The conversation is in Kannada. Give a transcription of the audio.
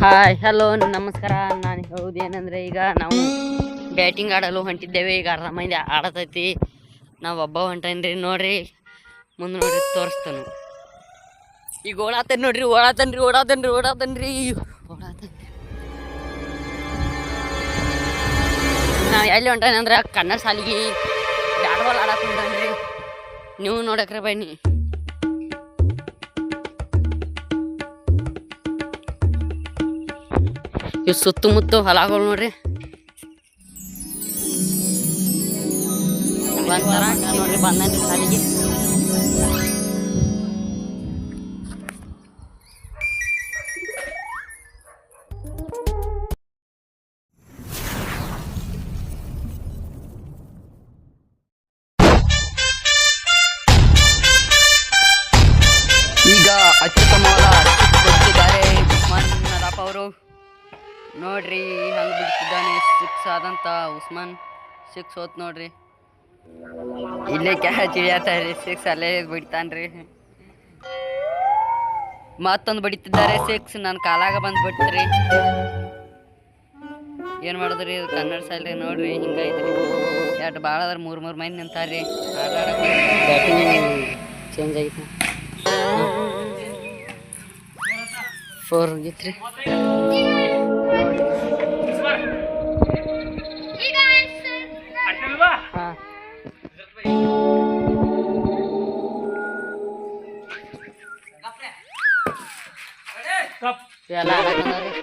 ಹಾಯ್ ಹಲೋ ನಮಸ್ಕಾರ. ನಾನು ಹೇಳೋದು ಏನಂದ್ರೆ ಈಗ ನಾವು ಬ್ಯಾಟಿಂಗ್ ಆಡಲು ಹೊಂಟಿದ್ದೇವೆ. ಈಗ ಅರ್ಧ ಮಂದಿ ಆಡತೈತಿ. ನಾವು ಒಬ್ಬ ಹೊಂಟೇನ್ರಿ ನೋಡ್ರಿ, ಮುಂದೆ ನೋಡ್ರಿ ತೋರಿಸ್ತಾನು. ಈಗ ಓಡಾತನ್ ನೋಡ್ರಿ ಓಡಾತನ್ರಿ ಓಡಾತನ್ರಿ ಓಡಾತನ್ರಿ ಓಡಾತನ್ರಿ ನಾವು ಎಲ್ಲಿ ಹೊಂಟೇನೆ ಅಂದ್ರೆ ಕನ್ನಡ ಸಾಲಿಗೆ ಬ್ಯಾಟ್ ಬಾಲ್ ಆಡಕ್ಕೆ ಹೊಂಟೇನ್ರಿ ನೀವು ನೋಡಕ್ರೆ ಬನ್ನಿ. ಇವು ಸುತ್ತಮುತ್ತ ಹೊಲಗಳು ನೋಡ್ರಿ. ಬಂತಾರ ನೋಡ್ರಿ ಬಂದಿ ಸಾಲಿಗೆ. ನೋಡ್ರಿ, ಹಂಗೆ ಬಿಡ್ತಿದ್ದಾನೆ ಸಿಕ್ಸ್ ಆದಂತ ಉಸ್ಮಾನ್. ಸಿಕ್ಸ್ ಹೋತ್ ನೋಡ್ರಿ. ಇಲ್ಲೇ ಕ್ಯಾಚ್ ಇಳಿಯತ್ತಾರೆ ಸಿಕ್ಸ್ ಅಲ್ಲೇ ಬಿಡ್ತಾನ್ರಿ. ಮತ್ತೊಂದು ಬಡಿತಿದ್ದಾರೆ ಸಿಕ್ಸ್ ನನ್ನ ಕಾಲಾಗ ಬಂದು ಬಿಡ್ತ್ರಿ ಏನು ಮಾಡಿದ್ರಿ ಕನ್ನಡ ಸಾಲ್ರಿ ನೋಡ್ರಿ, ಹಿಂಗೈತ್ರಿ. ಎರಡು ಭಾಳ ಅದ್ರ, ಮೂರು ಮೂರು ಮೈನ್ ನಿಂತಾರ್ರಿ. ಚೇಂಜ್ ಆಗೈತಿ ಫೋರ್ ಹೋಗಿತ್ರಿ Cập. Dạ là đây con ơi.